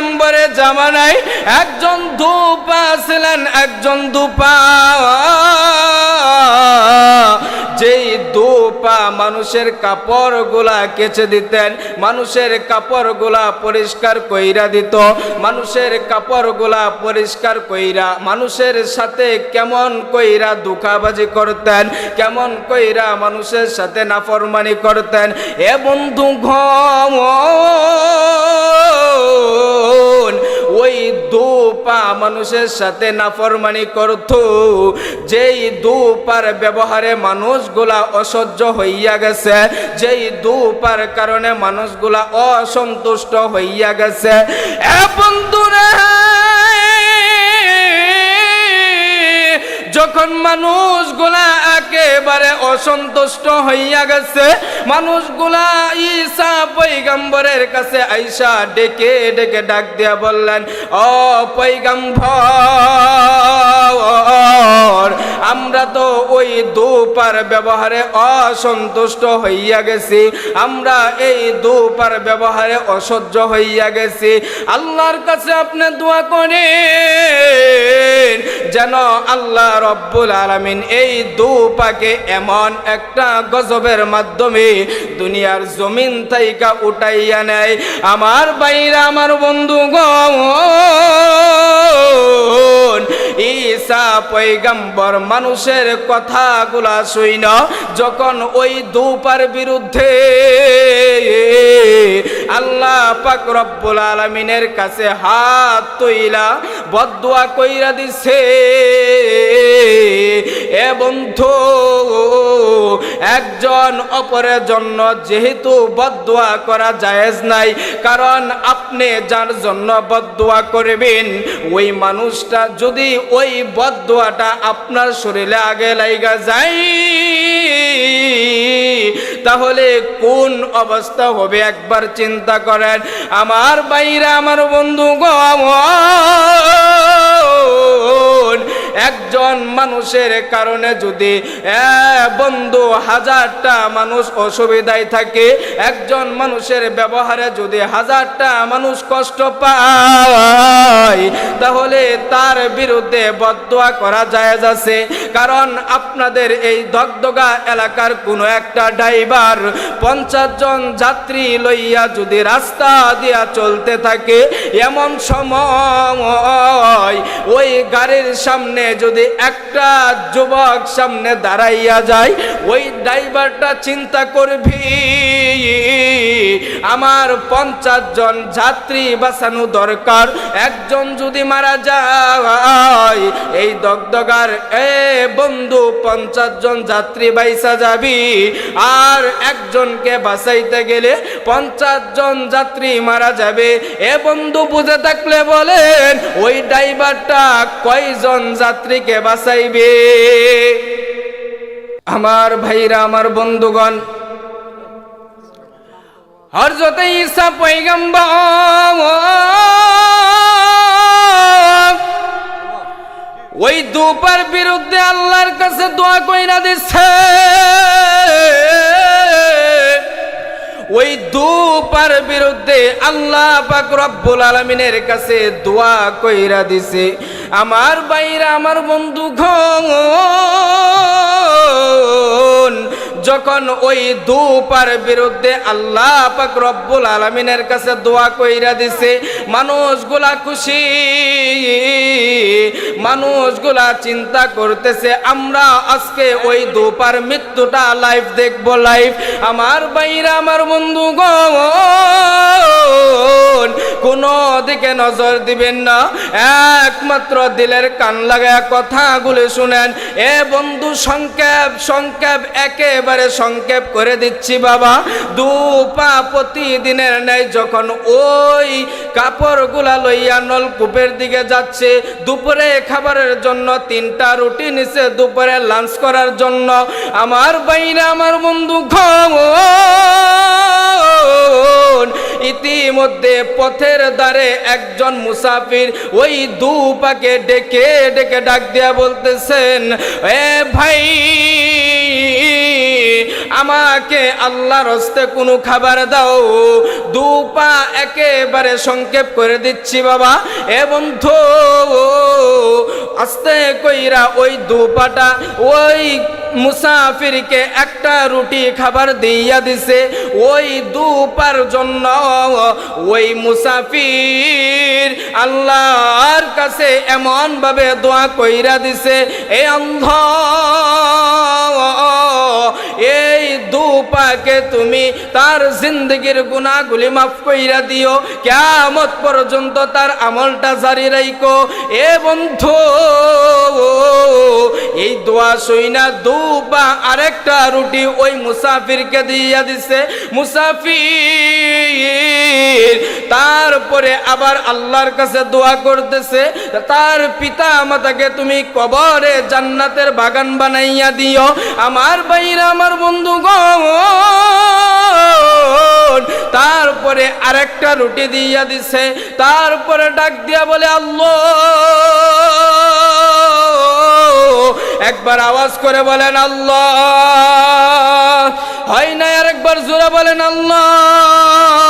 পৈগম্বরের জামানায় একজন ধূপা ছিলেন একজন ধূপা। যেই ধূপা মানুষের কাপড়গুলা কেচে দিতেন, মানুষের কাপড়গুলা পরিষ্কার কইরা দিত, মানুষের কাপড়গুলা পরিষ্কার কইরা, মানুষের সাথে কেমন কইরা দুঃখাবাজি করতেন, কেমন কইরা মানুষের সাথে নাফরমানি করতেন, এ বন্ধু ঘম ওই দুপা মানুষের সাথে নাফরমানি করত। যেই দু দুপার ব্যবহারে মানুষগুলা অসহ্য হইয়া গেছে, যেই দু পার কারণে মানুষগুলা অসন্তুষ্ট হইয়া গেছে। এ বন্ধুরে! যখন মানুষগুলা একেবারে অসন্তুষ্ট হইয়া গেছে, মানুষগুলা ঈসা পৈগম্বরের কাছে আইসা ডেকে ডেকে ডাক দিয়া বললেন, ও পৈগম্বর, আমরা তো ওই দুপার ব্যবহারে অসন্তুষ্ট হইয়া গেছি, আমরা এই দুপার ব্যবহারে অসহ্য হইয়া গেছি। আল্লাহর কাছে আপনি দোয়া করেন, যেন আল্লাহ রব্বুল আলামিন, এই দুপাকে এমন একটা গজবের মাধ্যমে দুনিয়ার জমিন তাইকা উঠাইয়া নেয়। আমার বাইরা আমার বন্ধু ঈসা পৈগম্বর মানুষের কথাগুলা শুইন, যখন ওই দুপার বিরুদ্ধে আল্লাহ পাক রব্বুল আলামিনের কাছে হাত তৈলা বদুয়া কইরা দিছে। এ বন্ধু, একজন অপরের জন্য যেহেতু বদুয়া করা জায়েজ নাই, কারণ আপনি যার জন্য বদুয়া করবেন, ওই মানুষটা যদি ওই বদুয়াটা আপনার শরীরে আগে লাইগা যায়, তাহলে কোন অবস্থা হবে একবার চিন্তা করেন। আমার বাইরে আমার বন্ধু গো একজন মানুষের কারণে যদি বন্ধু হাজারটা মানুষ অসুবিধায় থাকে, একজন মানুষের ব্যবহারে যদি হাজারটা মানুষ কষ্ট পায়, তাহলে তার বিরুদ্ধে বদোয়া করা যায় আছে। কারণ আপনাদের এই দগদগা এলাকার কোনো একটা ড্রাইভার পঞ্চাশ জন যাত্রী লইয়া যদি রাস্তা দিয়া চলতে থাকে, এমন সময় ওই গাড়ির সামনে যদি একটা যুবক সামনে দাঁড়াইয়া যায়, ওই ড্রাইভারটা চিন্তা করবি আমার পঞ্চাশ জন যাত্রী বাঁচানো দরকার। একজন যদি মারা যায়, এই দগদগার এ বন্ধু পঞ্চাশ জন যাত্রী বাইসা যাবি। আর একজনকে বাঁচাইতে গেলে পঞ্চাশ জন যাত্রী মারা যাবে। এ বন্ধু বুঝে থাকলে বলেন, ওই ড্রাইভারটা কয়জন যাত্রীকে বাঁচাইবে? আমার ভাইরা, আমার বন্ধুগণ হরজত ঈসা পৈগম্বর ওই দুপার বিরুদ্ধে আল্লাহর কাছে দোয়া কইরা দিচ্ছে ওই দুপার বিরুদ্ধে আল্লাহ পাক রব্বুল আলামিনের কাছে দোয়া কইরা দিছে আমার বাইরা আমার বন্ধু ঘন যখন ওই দুপার বিরুদ্ধে আল্লাহ পাক রব্বুল আলমিনের কাছে দোয়া কইরা দিছে, মানুষগুলা খুশি, মানুষগুলা চিন্তা করতেছে, আমরা আজকে ওই দুপার মৃত্যুটা লাইভ দেখব লাইভ আমার বাইরা আমার বন্ধু দিকে নজর দিবেন না। একমাত্র দিলের কান লাগায় কথাগুলো শুনেন। এ বন্ধু, সংক্ষেপ সংক্ষেপ, একেবারে সংক্ষেপ করে দিচ্ছি বাবা। দু পা প্রতিদিনের নেই যখন ওই কাপড়গুলা লইয়া নলকূপের দিকে যাচ্ছে, দুপুরে খাবারের জন্য তিনটা রুটি নিছে, দুপুরে লাঞ্চ করার জন্য। আমার বাইরে আমার বন্ধু, ঘন ইতিমধ্যে পথের দ্বারে একজন মুসাফির ওই দু পাকে ডেকে ডেকে ডাক দিয়া বলতেছেন, এ ভাই, আমাকে আল্লাহর হস্তে কোনো খাবার দাও। দু পা একেবারে সংক্ষেপ করে দিচ্ছি বাবা। এ বন্ধু, আস্তে কইরা ওই দু পাটা ওই মুসাফিরকে একটা রুটি খাবার দিয়া দিছে, ওই দুপার জন্য ওই মুসাফির আল্লাহর কাছে এমন ভাবে দোয়া কইরা দিছে, এ অন্ধ দুপাকে তুমি তার জিন্দগির গুণাগুলি মাফ কইরা দিও। কেমত পর্যন্ত তার আমলটা জারি রাইকো এ বন্ধু, এই দোয়া সইনা দু বা আরেকটা রুটি ওই মুসাফিরকে দিয়া দিছে। মুসাফির, তারপরে আবার আল্লাহর কাছে দোয়া করতেছে। তার পিতা মাতাকে তুমি কবরে জান্নাতের বাগান বানাইয়া দিও। আমার বাইরা আমার বন্ধু তারপরে আরেকটা রুটি দিয়া দিছে, তারপরে ডাক দিয়া বলে, আল্লাহ। একবার আওয়াজ করে বলেন, আল্লাহ। হয় না আরেকবার জোরে বলেন, আল্লাহ।